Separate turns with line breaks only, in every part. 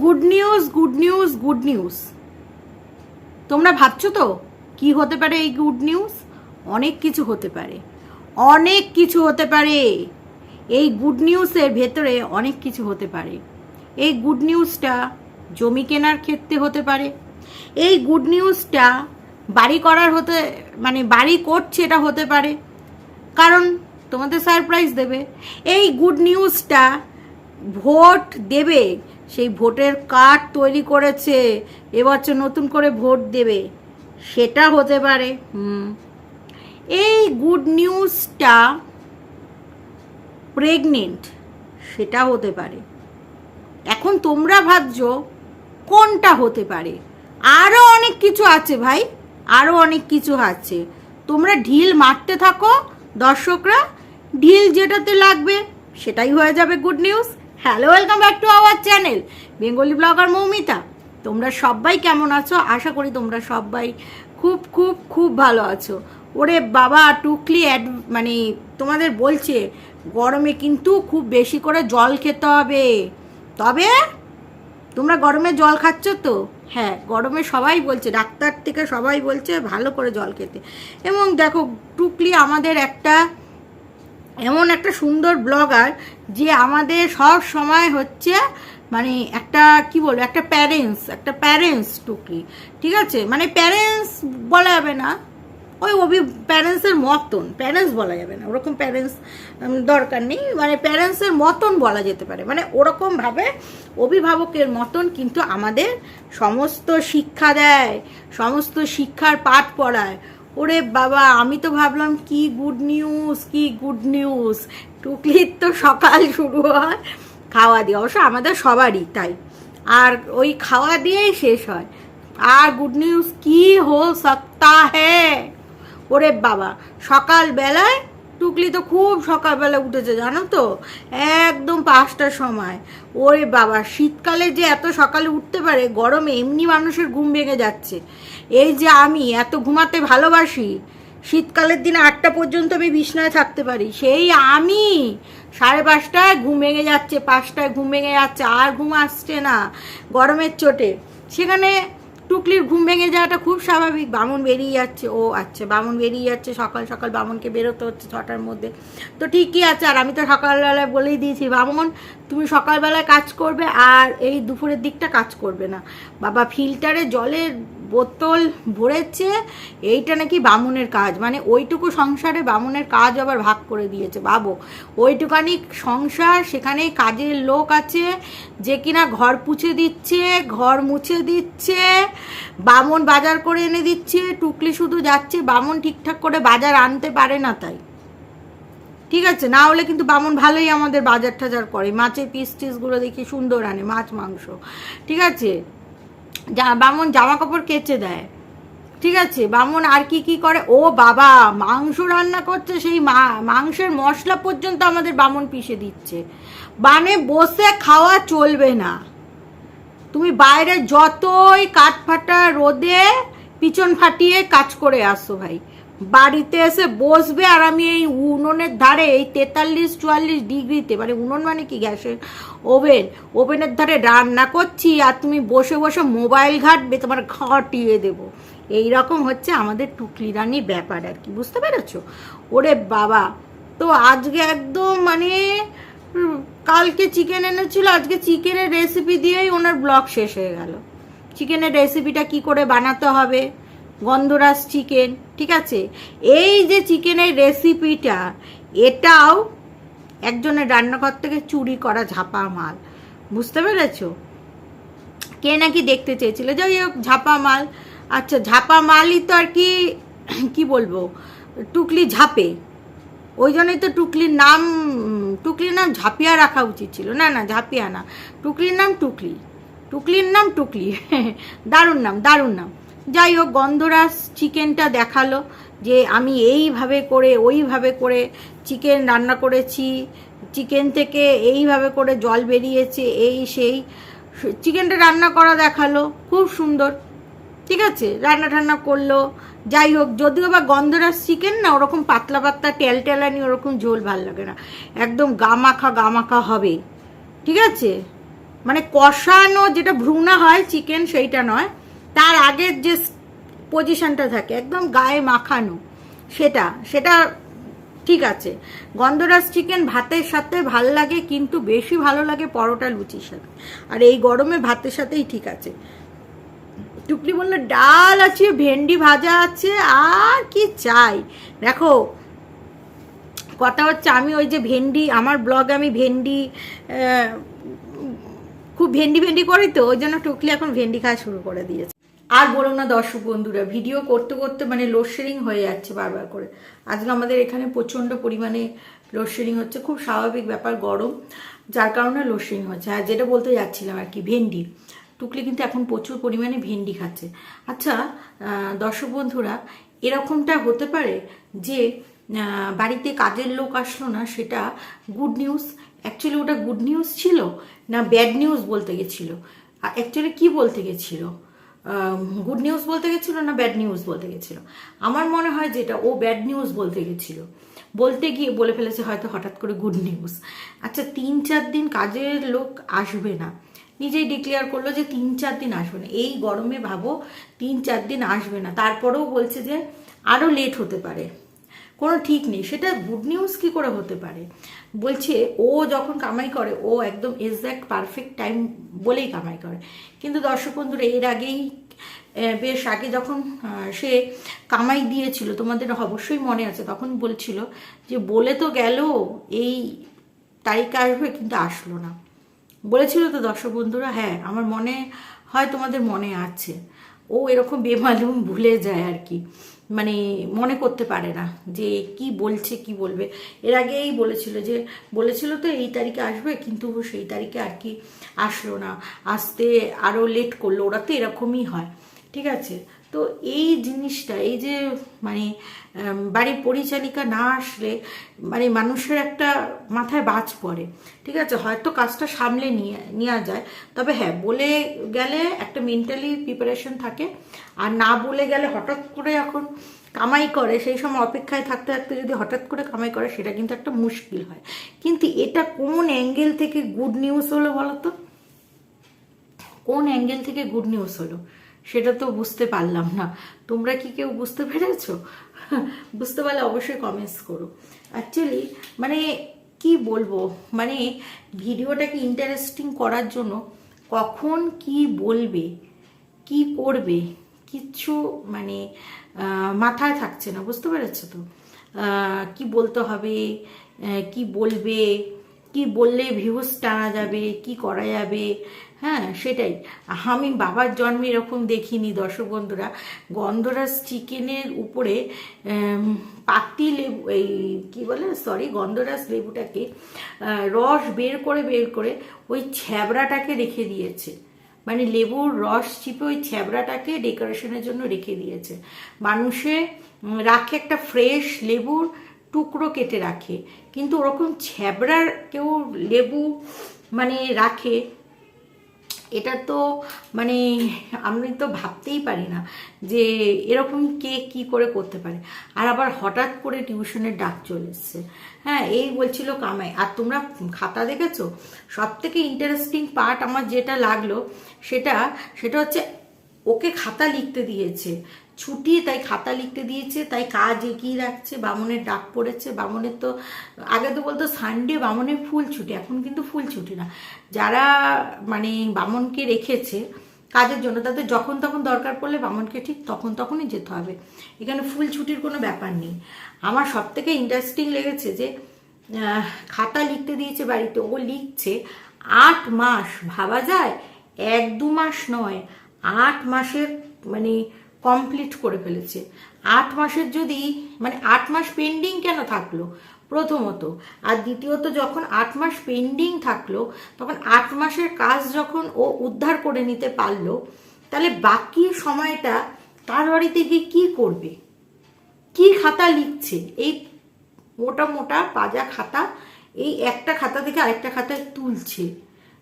Good news good news good news তোমরা ভাবছ তো কি হতে পারে এই গুড নিউজ অনেক কিছু হতে পারে। অনেক কিছু হতে পারে। এই গুড নিউজের ভেতরে অনেক কিছু হতে পারে। এই গুড নিউজটা জমি কেনার ক্ষেত্রে হতে পারে। এই গুড নিউজটা বাড়ি করার হতে মানে বাড়ি করছে এটা হতে পারে। কারণ তোমাদের সারপ্রাইজ দেবে। এই গুড নিউজটা ভোট দেবে সেই ভোটের কার্ড তৈরি করেছে এবছর নতুন করে ভোট দেবে। সেটা হতে পারে, হুম। এই গুড নিউজটা প্রেগনেন্ট সেটা হতে পারে। এখন তোমরা ভাবছ কোনটা হতে পারে। আরও অনেক কিছু আছে ভাই আরও অনেক কিছু আছে। তোমরা ঢিল মারতে থাকো, দর্শকরা, ঢিল যেটাতে লাগবে, সেটাই হয়ে যাবে good news hello welcome back to our channel Bengali blogger Moumita তোমরা সবাই কেমন আছো? আশা করি তোমরা সবাই খুব খুব খুব ভালো আছো। ওরে বাবা, টুকলি অ্যাড মানে তোমাদের বলছে, গরমে কিন্তু খুব বেশি করে জল খেতে হবে। তবে তোমরা গরমে জল খাচ্ছ তো? হ্যাঁ গরমে সবাই বলছে, ডাক্তার থেকে সবাই বলছে ভালো করে জল খেতে। এবং দেখো, টুকলি আমাদের একটা এমন একটা সুন্দর ব্লগার যে আমাদের সব সময় হচ্ছে মানে একটা, কি বলব, একটা প্যারেন্টস একটা প্যারেন্টস টুকলি ঠিক আছে? মানে প্যারেন্টস বলা যাবে না, ওই অভি প্যারেন্টসের মতন প্যারেন্টস বলা যাবে না, ওরকম প্যারেন্টস দরকার নেই মানে প্যারেন্টসের মতন বলা যেতে পারে। মানে ওরকমভাবে অভিভাবকের মতন কিন্তু আমাদের সমস্ত শিক্ষা দেয়, সমস্ত শিক্ষার পাঠ পড়ায় ওরে বাবা, আমি তো ভাবলাম কি গুড নিউজ কি গুড নিউজ টুকলির তো সকাল শুরু হয়। খাওয়া দিয়ে, অবশ্য আমাদের সবারই তাই। আর ওই খাওয়া দিয়েই শেষ হয়। আর গুড নিউজ কি হো সপ্তাহে? হ্যাঁ ওরে বাবা, সকালবেলায় টুকলি তো খুব সকালবেলা উঠেছে, জানো তো? একদম পাঁচটার সময়। ওরে বাবা, শীতকালে যে এত সকালে উঠতে পারে, গরমে এমনি মানুষের ঘুম ভেঙে যাচ্ছে। এই যে আমি এত ঘুমাতে ভালোবাসি, শীতকালের দিনে আটটা পর্যন্ত আমি বিছনায় থাকতে পারি। সেই আমি সাড়ে পাঁচটায় ঘুম ভেঙে যাচ্ছে, পাঁচটায় ঘুম ভেঙে যাচ্ছে, আর ঘুম আসছে না গরমের চোটে। সেখানে টুকলির ঘুম ভেঙে যাওয়াটা খুব স্বাভাবিক, বামন বেরিয়ে যাচ্ছে, ও আচ্ছা বামন বেরিয়ে যাচ্ছে, সকাল সকাল বামনকে বেরোতে হচ্ছে ছটার মধ্যে। তো ঠিকই আছে, আর আমি তো সকালবেলায় বলেই দিয়েছি, বামন, তুমি সকালবেলায় কাজ করবে আর এই দুপুরের দিকটা কাজ করবে না। বাবা, ফিল্টারে জলের বোতল ভরেছে, এইটা নাকি বামুনের কাজ। মানে ওইটুকু সংসারে বামুনের কাজ আবার ভাগ করে দিয়েছে, বাবু। ওইটুকানি সংসার সেখানে কাজের লোক আছে, যে কিনা ঘর পুছে দিচ্ছে, ঘর মুছে দিচ্ছে, বামন বাজার করে এনে দিচ্ছে, টুকলি শুধু যাচ্ছে, বামন ঠিকঠাক করে বাজার আনতে পারে না তাই। ঠিক আছে? না হলে কিন্তু বামন ভালোই আমাদের বাজার টাজার করে, মাছের পিস টিসগুলো দেখি সুন্দর আনে, মাছ, মাংস। ঠিক আছে? বামন জামা কাপড় কেচে দেয়। ঠিক আছে? বামন আর কি কি করে? ও বাবা, মাংস রান্না করছে সেই মাংসের মশলা পর্যন্ত আমাদের বামন পিষে দিচ্ছে। বানে বসে খাওয়া চলবে না। তুমি বাইরে যতই কাঠ ফাটা রোদে পিছন ফাটিয়ে কাজ করে আসো ভাই। বাড়িতে এসে বসবে আর আমি এই উনুনের ধারে, এই তেতাল্লিশ চুয়াল্লিশ ডিগ্রিতে মানে উনুন মানে কি? গ্যাসের ওভেন। ওভেনের ধারে রান্না করছি আর তুমি বসে বসে মোবাইল ঘাটবে, তোমার ঘটিয়ে দেবো। এই রকম হচ্ছে আমাদের টুকলি রানির ব্যাপার আর কি, বুঝতে পেরেছ? ওরে বাবা! তো আজকে একদম মানে কালকে চিকেন এনেছিল, আজকে চিকেনের রেসিপি দিয়েই ওনার ব্লগ শেষ হয়ে গেল। চিকেনের রেসিপিটা কি করে বানাতে হবে? গন্ধরাজ চিকেন। ঠিক আছে? এই যে চিকেনের রেসিপিটা এটাও একজনের রান্নাঘর থেকে চুরি করা ঝাপা মাল বুঝতে পেরেছ? কে নাকি দেখতে চেয়েছিল? যাই হোক ঝাপা মাল আচ্ছা ঝাপা মালই তো আর কি কি বলব? টুকলি ঝাপে। ওই জন্যই তো টুকলির নাম টুকলির নাম ঝাপিয়া রাখা উচিত ছিল। না না, ঝাপিয়া না। টুকলির নাম টুকলি। টুকলির নাম টুকলি। দারুণ নাম দারুণ নাম। যাই হোক গন্ধরাস চিকেনটা দেখাল যে আমি এইভাবে করে, ওইভাবে করে চিকেন রান্না করেছি। চিকেন থেকে এইভাবে করে জল বেরিয়েছে, এই সেই। চিকেনটা রান্না করা দেখাল, খুব সুন্দর। ঠিক আছে, রান্না টান্না করল। যাই হোক, যদিও বা গন্ধরাজ চিকেন না, ওরকম পাতলা পাতলা, টেল টেলানি, ওরকম ঝোল ভালো লাগে না। একদম গামাখা গামাখা হবে। ঠিক আছে? মানে কষানো যেটা ভ্রুনা হয় চিকেন, সেইটা নয়। তার আগের যে পজিশনটা থাকে, একদম গায়ে মাখানো, সেটা সেটা ঠিক আছে। গন্ধরাজ চিকেন ভাতের সাথে ভালো লাগে, কিন্তু বেশি ভালো লাগে পরোটা লুচির সাথে। আর এই গরমে ভাতের সাথেই ঠিক আছে। টুকলি বলল, ডাল আছে, ভেন্ডি ভাজা আছে, আর কি চাই? দেখো, কথা হচ্ছে আমি ওই যে ভেন্ডি, আমার ব্লগে আমি ভেন্ডি খুব ভেন্ডি ভেন্ডি করি তো, ওই জন্য টুকলি এখন ভেন্ডি খাওয়া শুরু করে দিয়েছে। আর বলো না দর্শক বন্ধুরা ভিডিও করতে করতে মানে লোডশেডিং হয়ে যাচ্ছে বারবার করে। আজকে আমাদের এখানে প্রচণ্ড পরিমাণে লোডশেডিং হচ্ছে, খুব স্বাভাবিক ব্যাপার গরম, যার কারণে লোডশেডিং হচ্ছে। আর যেটা বলতে যাচ্ছিলাম আর কি, ভেন্ডি, টুকলি কিন্তু এখন প্রচুর পরিমাণে ভেন্ডি খাচ্ছে। আচ্ছা দর্শক বন্ধুরা, এরকমটা হতে পারে যে বাড়িতে কাজের লোক আসলো না, সেটা গুড নিউজ অ্যাকচুয়ালি ওটা গুড নিউজ ছিল না ব্যাড নিউজ বলতে গেছিল? অ্যাকচুয়ালি কি বলতে গেছিল? গুড নিউজ বলতে গেছিল না ব্যাড নিউজ বলতে গেছিল? আমার মনে হয় যেটা, ও ব্যাড নিউজ বলতে গেছিল। বলতে গিয়ে বলে ফেলেছে হয়তো হঠাৎ করে গুড নিউজ আচ্ছা তিন চার দিন কাজের লোক আসবে না। নিজেই ডিক্লেয়ার করল যে তিন চার দিন আসবে না। এই গরমে ভাবো, তিন চার দিন আসবে না। তারপরেও বলছে যে আরও লেট হতে পারে। কোনো ঠিক নেই। সেটা গুড নিউজ কি করে হতে পারে? বলছে, ও যখন কামাই করে, ও একদম এক্স্যাক্ট পারফেক্ট টাইম বলেই কামাই করে। কিন্তু দর্শক বন্ধুরা, এর আগেই বেশ আগে যখন সে কামাই দিয়েছিল, তোমাদের অবশ্যই মনে আছে, তখন বলছিল যে, বলে তো গেল, এই তারিখ আসবে, কিন্তু আসলো না। বলেছিল তো দর্শক বন্ধুরা হ্যাঁ আমার মনে হয় তোমাদের মনে আছে। ও এরকম বেমালুম ভুলে যায় আর কি। মানে মনে করতে পারে না যে কি বলছে, কি বলবে। এর আগেই বলেছিল যে, বলেছিল তো এই তারিখে আসবে, কিন্তু সেই তারিখে আর কি আসলো না। আসতে আরও লেট করল, ওরা তো এরকমই হয়, ঠিক আছে? তো এই জিনিসটা, এই যে মানে বাড়ির পরিচালিকা না আসলে মানে মানুষের একটা মাথায় বাজ পড়ে, ঠিক আছে? হয়তো কাজটা সামলে নিয়ে নেওয়া যায়। তবে হ্যাঁ বলে গেলে একটা মেন্টালি প্রিপারেশন থাকে, আর না বলে গেলে হঠাৎ করে এখন কামাই করে, সেই সময় অপেক্ষায় থাকতে থাকতে যদি হঠাৎ করে কামাই করে, সেটা কিন্তু একটা মুশকিল হয়। কিন্তু এটা কোন অ্যাঙ্গেল থেকে গুড নিউজ হলো বলো তো কোন অ্যাঙ্গেল থেকে গুড নিউজ হলো? সেটা তো বুঝতে পারলাম না। তোমরা কি কেউ বুঝতে পেরেছ? বুঝতে পারলে অবশ্যই কমেন্টস করো। অ্যাকচুয়ালি মানে কি বলব? মানে ভিডিওটাকে ইন্টারেস্টিং করার জন্য কখন কি বলবে, কি করবে, কিচ্ছু মানে মাথায় থাকছে না। বুঝতে পেরেছ তো? কি বলতে হবে কি বলবে, কি বললে ভিউজ টানা যাবে, কি করা যাবে হ্যাঁ সেটাই। আমি বাবার জন্মে এরকম দেখিনি, দর্শক বন্ধুরা। গন্ধরাজ চিকেনের উপরে পাতি লেবু, এই কী বলে সরি গন্ধরাজ লেবুটাকে রস বের করে বের করে ওই ছ্যাবড়াটাকে রেখে দিয়েছে। মানে লেবুর রস চিপে ওই ছ্যাবড়াটাকে ডেকোরেশনের জন্য রেখে দিয়েছে। মানুষে রাখে একটা ফ্রেশ লেবুর টুকরো কেটে রাখে। কিন্তু ওরকম ছ্যাবড়ার কেউ লেবু মানে রাখে এটা তো মানে আমি তো ভাবতেই পারি না যে এরকম কে কি করে করতে পারে। আর আবার হঠাৎ করে টিউশনের ডাক চলে এসছে। হ্যাঁ এই বলছিল কামাই। আর তোমরা খাতা দেখেছ? সব থেকে ইন্টারেস্টিং পার্ট আমার যেটা লাগল সেটা সেটা হচ্ছে ওকে খাতা লিখতে দিয়েছে। ছুটি তাই খাতা লিখতে দিয়েছে, তাই কাজ এগিয়ে রাখছে, বামনের ডাক পড়েছে, বামনের তো, আগে তো বলতো সানডে বামনের ফুল ছুটি, এখন কিন্তু ফুল ছুটি না। যারা মানে বামনকে রেখেছে কাজের জন্য, তাদের যখন তখন দরকার পড়লে বামনকে ঠিক তখন তখনই যেতে হবে। এখানে ফুল ছুটির কোনো ব্যাপার নেই। আমার সব থেকে ইন্টারেস্টিং লেগেছে যে খাতা লিখতে দিয়েছে বাড়িতে, ও লিখছে, আট মাস ভাবা যায়? এক দু মাস নয়, আট মাসের মানে কমপ্লিট করে ফেলেছে। আট মাসের যদি মানে আট মাস পেন্ডিং কেন থাকল? প্রথমত, আর দ্বিতীয়ত যখন আট মাস পেন্ডিং থাকল, তখন আট মাসের কাজ যখন ও উদ্ধার করে নিতে পারল, তাহলে বাকি সময়টা তার বাড়িতে গিয়ে কী করবে? কি খাতা লিখছে? এই মোটা মোটা পাজা খাতা, এই একটা খাতা থেকে আরেকটা খাতায় তুলছে।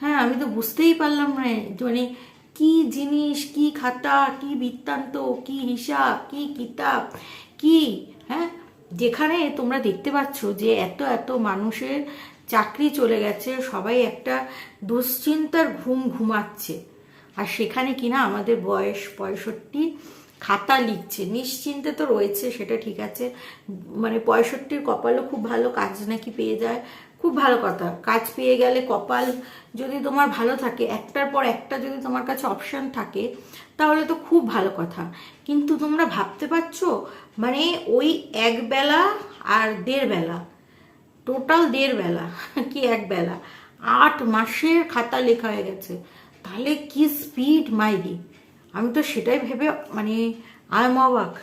হ্যাঁ আমি তো বুঝতেই পারলাম না মানে কি জিনিস, কি খাতা, কি বৃত্তান্ত, কি হিসাব, কি কিতাব, কি হ্যাঁ? যেখানে তোমরা দেখতে পাচ্ছ যে এত এত মানুষের চাকরি চলে গেছে, সবাই একটা দুশ্চিন্তার ঘুম ঘুমাচ্ছে। আর সেখানে কিনা আমাদের বয়স পঁয়ষট্টি খাতা লিখছে। নিশ্চিন্তে তো রয়েছে, সেটা ঠিক আছে। মানে পঁয়ষট্টির কপালও খুব ভালো, কাজ নাকি পেয়ে যায়। খুব ভালো কথা। কাজ পেয়ে গেলে কপাল যদি তোমার ভালো থাকে, একটার পর একটা যদি তোমার কাছে অপশান থাকে, তাহলে তো খুব ভালো কথা। কিন্তু তোমরা ভাবতে পারছ? মানে ওই এক বেলা আর দেড় বেলা। টোটাল দেড় বেলা, কি এক বেলা? আট মাসের খাতা লেখা হয়ে গেছে। তাহলে কি স্পিড মাইরি আমি তো সেটাই ভেবে মানে আই অবাক।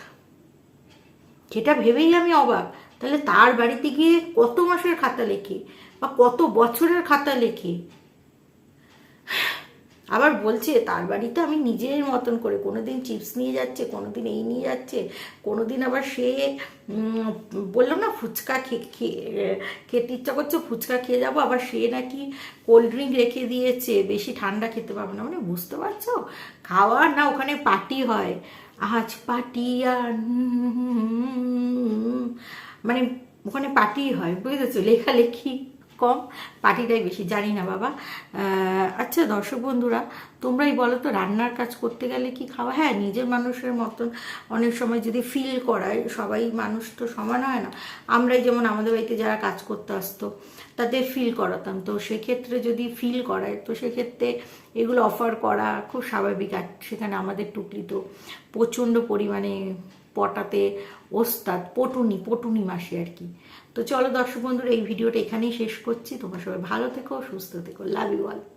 সেটা ভেবেই আমি অবাক। তাহলে তার বাড়িতে গিয়ে কত মাসের খাতা লেখে বা কত বছরের খাতা লেখে? আবার বলছে তার বাড়িতে আমি নিজের মতন করে কোনোদিন চিপস নিয়ে যাচ্ছে কোনোদিন এই নিয়ে যাচ্ছে কোনোদিন আবার সে বলল না ফুচকা খেয়ে খেতে ইচ্ছা করছে ফুচকা খেয়ে যাব আবার সে নাকি কোল্ড ড্রিঙ্ক রেখে দিয়েছে বেশি ঠান্ডা খেতে পারবে না। মানে বুঝতে পারছ? খাওয়ার না ওখানে পার্টি হয়। আজ হুম, মানে ওখানে পার্টি হয়, বুঝেছ? লেখালেখি কম, পার্টিটাই বেশি, জানি না বাবা। আচ্ছা দর্শক বন্ধুরা, তোমরাই বলো তো, রান্নার কাজ করতে গেলে কি খাওয়া? হ্যাঁ নিজের মানুষের মতন অনেক সময় যদি ফিল করায়, সবাই মানুষ তো সমান হয় না। আমরাই যেমন আমাদের বাড়িতে যারা কাজ করতে আসতো, তাদের ফিল করাতাম। তো সেক্ষেত্রে যদি ফিল করায়, তো সেক্ষেত্রে এগুলো অফার করা খুব স্বাভাবিক। আর সেখানে আমাদের টুকলি তো প্রচণ্ড পরিমাণে পটাতে ওস্তাদ, পটুনি পটুনি মাসে আর কি। তো চলো দর্শক বন্ধুরা, এই ভিডিওটা এখানেই শেষ করছি। তোমার সবাই ভালো থেকো, সুস্থ থেকো। Love you all